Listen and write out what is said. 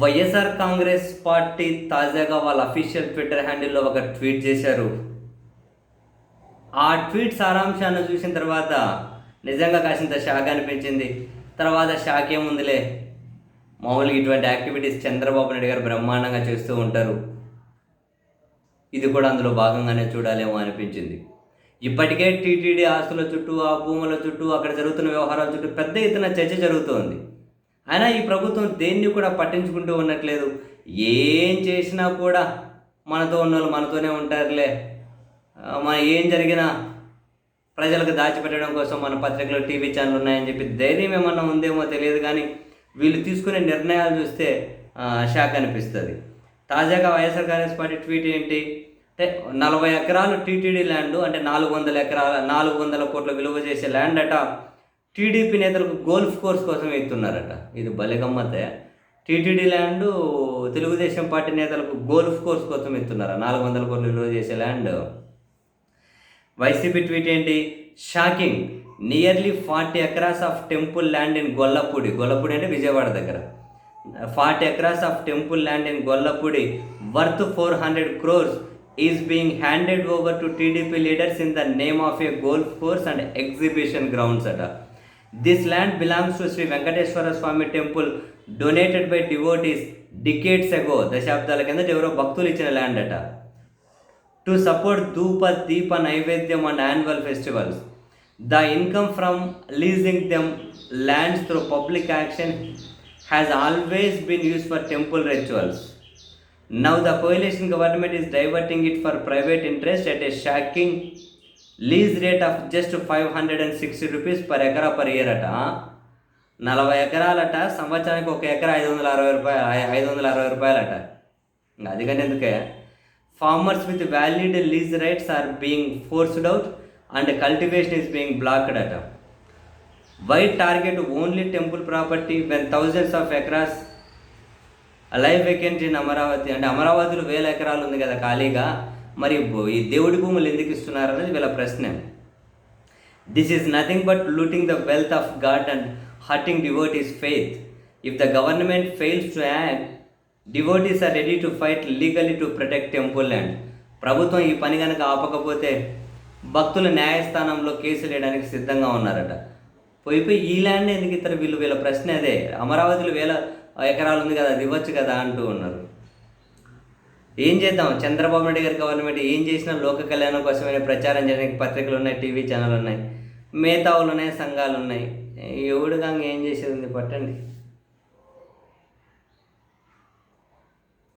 YSR Congress party తాజాగా వాళ్ళ official Twitter హ్యాండిల్లో ఒక ట్వీట్ చేశారు. ఆ ట్వీట్ సారాంశాన్ని చూసిన తర్వాత నిజంగా కాసింత షాక్ అనిపించింది. తర్వాత షాక్ ఏముందిలే. మామూలుగా ఇటువంటి యాక్టివిటీస్ చంద్రబాబు నాయుడు గారు బ్రహ్మాండంగా చేస్తూ ఉంటారు. ఇది కూడా అందులో భాగంగానే చూడాలేమో అనిపించింది. ఇప్పటికే టీటీడీ ఆస్తుల చుట్టూ ఆ భూముల చుట్టూ అక్కడ జరుగుతున్న వ్యవహారాల చుట్టూ పెద్ద ఎత్తున చర్చ జరుగుతోంది. అయినా ఈ ప్రభుత్వం దేన్ని కూడా పట్టించుకుంటూ ఉండట్లేదు. ఏం చేసినా కూడా మనతో ఉన్న వాళ్ళు మనతోనే ఉంటారులే. మన ఏం జరిగినా ప్రజలకు దాచిపెట్టడం కోసం మన పత్రికలు టీవీ ఛానల్ ఉన్నాయని చెప్పి ధైర్యం ఏమన్నా ఉందేమో తెలియదు కానీ వీళ్ళు తీసుకునే నిర్ణయాలు చూస్తే షాక్ అనిపిస్తుంది. తాజాగా వైఎస్ఆర్ కాంగ్రెస్ పార్టీ ట్వీట్ ఏంటి అంటే నలభై ఎకరాలు టీటీడీ ల్యాండ్ అంటే నాలుగు వందల ఎకరాల నాలుగు వందల కోట్ల విలువ చేసే ల్యాండ్ అట టీడీపీ నేతలకు గోల్ఫ్ కోర్స్ కోసం ఎత్తున్నారట ఇది బలిగమ్మతే. టీటీడీ ల్యాండ్ తెలుగుదేశం పార్టీ నేతలకు గోల్ఫ్ కోర్స్ కోసం ఎత్తున్నారు నాలుగు వందల కోట్లు విలువ చేసే ల్యాండ్. వైసీపీ ట్వీట్ ఏంటి? Shocking. Nearly forty acres of temple land in Gollapudi. Gollapudi అంటే విజయవాడ దగ్గర. Forty acres of temple land in Gollapudi. Worth four hundred crores is being handed over to TDP leaders in the name of a golf course and exhibition grounds అట. This land belongs to Shri Venkateswara Swamy temple donated by devotees decades ago దశాబ్దాల కిందట ఎవరో భక్తులు ఇచ్చిన land అట. To support ధూప దీప నైవేద్యం and annual festivals the income from leasing them lands through public auction has always been use for temple rituals now the coalition government is diverting it for private interest at a shocking lease rate of just five hundred and sixty rupees per acre per year అట నలభై ఎకరాలట సంవత్సరానికి ఒక ఎకరా ఐదు వందల అరవై రూపాయలు ఐదు వందల అరవై రూపాయలట. ఇంకా అదిగని ఎందుకే? Farmers with valid lease rights are being forced out and cultivation is being blocked అట. Why target only temple property when thousands of acres live vacancy in Amaravati అంటే అమరావతిలో వేల ఎకరాలు ఉంది కదా ఖాళీగా. మరి ఈ దేవుడి భూములు ఎందుకు ఇస్తున్నారు అనేది వీళ్ళ ప్రశ్న. This is nothing but looting the wealth of God and hurting devotees faith if the government fails to act devotees are ready to fight legally to protect temple land ప్రభుత్వం ఈ పని కనుక ఆపకపోతే భక్తులు న్యాయస్థానంలో కేసులు వేయడానికి సిద్ధంగా ఉన్నారట. పోయి పోయి ఈ ల్యాండ్ ఎందుకు ఇద్దరు వీళ్ళు? వీళ్ళ ప్రశ్న అదే. అమరావతిలో వేల ఎకరాలు ఉంది కదా అది ఇవ్వచ్చు కదా అంటూ ఉన్నారు. ఏం చేద్దాం? చంద్రబాబు నాయుడు గారి గవర్నమెంట్ ఏం చేసినా లోక కళ్యాణం కోసమైన ప్రచారం చేయడానికి పత్రికలు ఉన్నాయి టీవీ ఛానల్ ఉన్నాయి మేతావులు ఉన్నాయి సంఘాలు ఉన్నాయి. ఎవడుగా ఏం చేసేది ఉంది? పట్టండి.